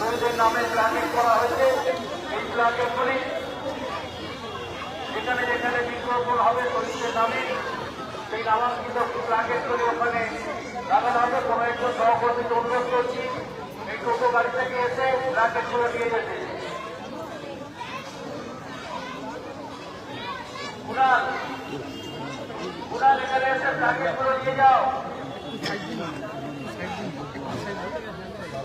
শহীদের নামে প্ল্যানিং করা হয়েছে। এই প্ল্যাকেটগুলি যেখানে যেখানে বৃক্ষরোপণ হবে শহীদদের নামে সেই নামাঙ্কিত প্ল্যাকেটগুলি ওখানে লাগানো হবে কোনো একজন সহকর্মীকে অনুরোধ করছি। এই টোটো গাড়ি থেকে এসে প্ল্যাকেটগুলো নিয়ে যেতে। উনার এখানে এসে প্ল্যাকেটগুলো নিয়ে নিয়ে যাও এখানে আছে তার জন্য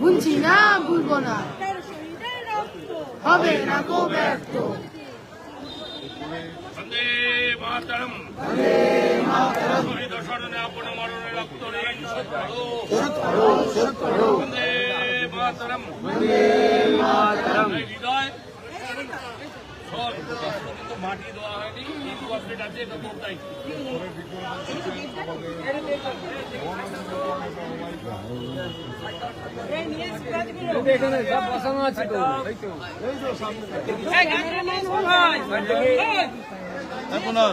ভুলছি না ভুলবো না। হবে না গো ব্যর্থ। বন্দে মাতরম শহীদ স্মরণে আপন মরণে রক্ত ঋণ শোধ করো বন্দে মাতরম হৃদয় মাটি দেওয়া হয়নি আপডেট আছে এটা তোর দায়িত্ব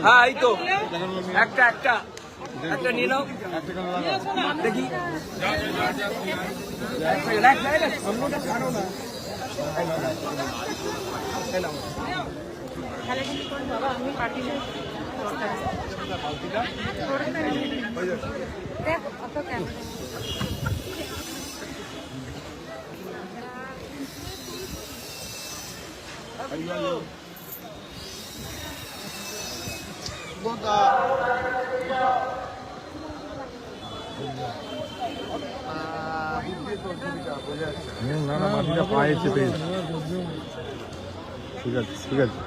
হ্যাঁ এই তো। একটা একটা। একটা নিয়ে নাও। দেখি। না। না না মাটিটা পায়ে চেপে ঠিক আছে ঠিক আছে।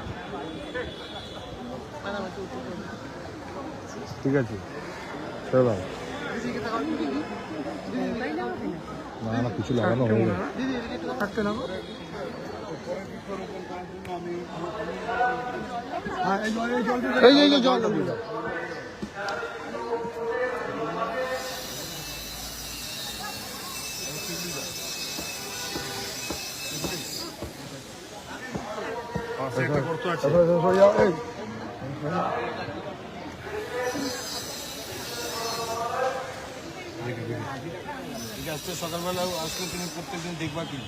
ঠিক আছে। দাও না না কিছু লাগানো হয়ে গেছে এই যে, এই যে জল এই। আজকে সকালবেলা আসলে তুমি প্রত্যেকদিন দেখবা কি?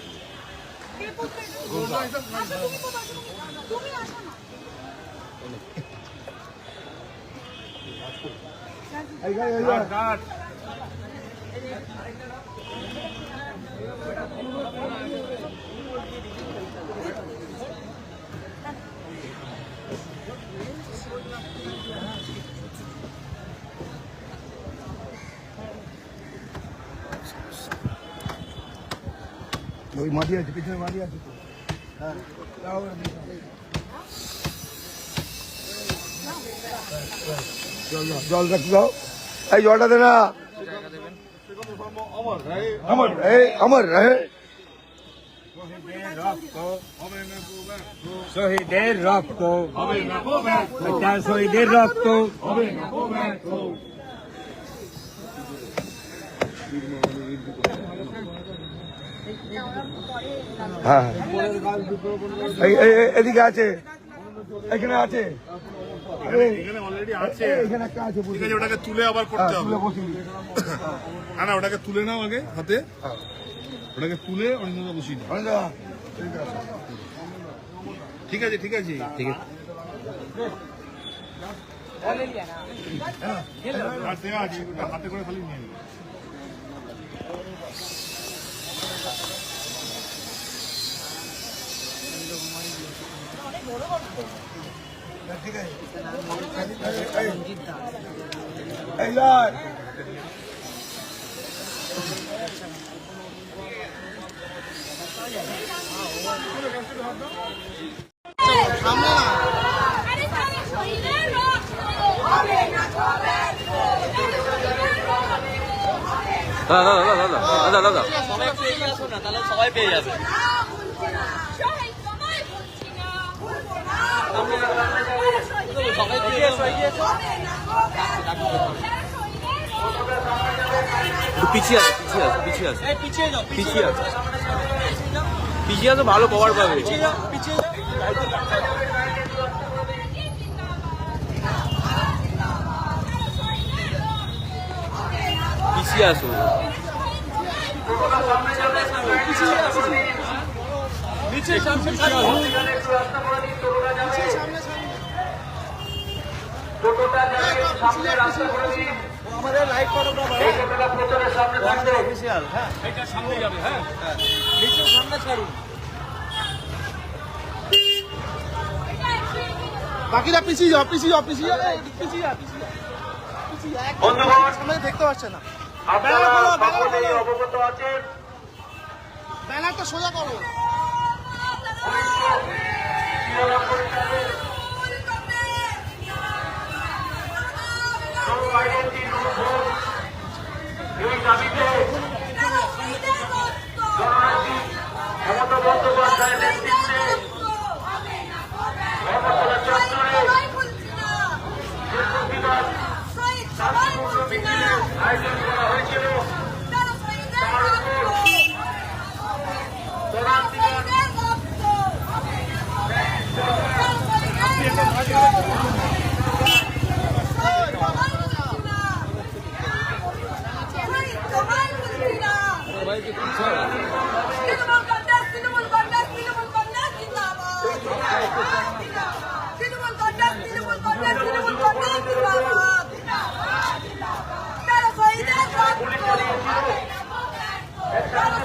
ওই মাটি আছে পিছনে মাটি আছে তো। হ্যাঁ দাও, জল দাও, জল রাখ দাও এই জলটা দে না আমার এই আমার রে শহীদের রক্ত এটা শহীদের রক্ত হ্যাঁ এই, এদিকে আছে। এখানে আছে। ওটাকে তুলে আবার করতে হ্যাঁ, হবে। তুলে না না ওটাকে তুলে নাও আগে হাতে। হ্যাঁ। ওটাকে তুলে অরিন্দম বসিয়ে দাও। ঠিক আছে। ঠিক আছে ঠিক আছে। হাতে হাতে করে খালি নিয়ে ঠিক আছে দাদা দাদা দাদা দাদা দাদা। সবাই পেয়ে আসো না তাহলে সবাই পেয়ে যাবে পিছিয়ে আছে পিছিয়ে আছে পিছিয়ে আছে। পিছিয়ে যাও পিছিয়ে আছে। পিছিয়ে আছে ভালো কভার পাবে পিছিয়ে যাও পিছিয়ে যাও। পিছিয়ে আসো নিচে সামনে সামনে। আমাদের অফিসিয়াল হ্যাঁ। এটা যাবে হ্যাঁ। নিচে ছাড়ুন। বাকিরা পিছিয়ে যাও পিছিয়ে যাও পিছিয়ে যাও। পিছিয়ে যাও যাও। সামনে দেখতে পাচ্ছে না। আপনারা সকলেই অবগত আছেন। ব্যানারটা সোজা করো। এই দাবিতে জননেত্রী মমতা বন্দ্যোপাধ্যায়ের নেতৃত্বে ধর্মতলা চত্বরে শান্তিপূর্ণ মিছিলের আয়োজন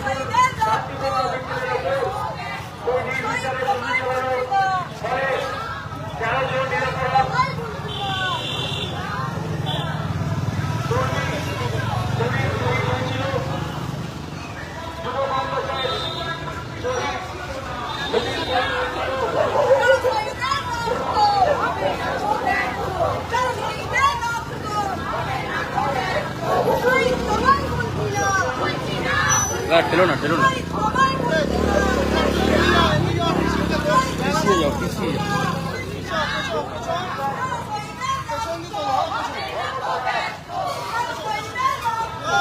তারা শহীদের রক্ত শহীদ সবাই ভুলবো না। তেরো জন নিরাপরাধ সবাই ভুলবো না। তারা শহীদের রক্ত তারা শহীদের রক্ত শহীদ সবাই ভুলবো না। না ঠেলো না ঠেলো না।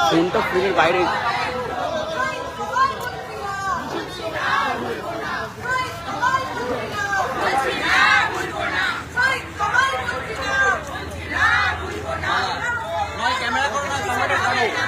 ফোনটা ফোনের বাইরে নয় ক্যামেরা করো না ক্যামেরা করো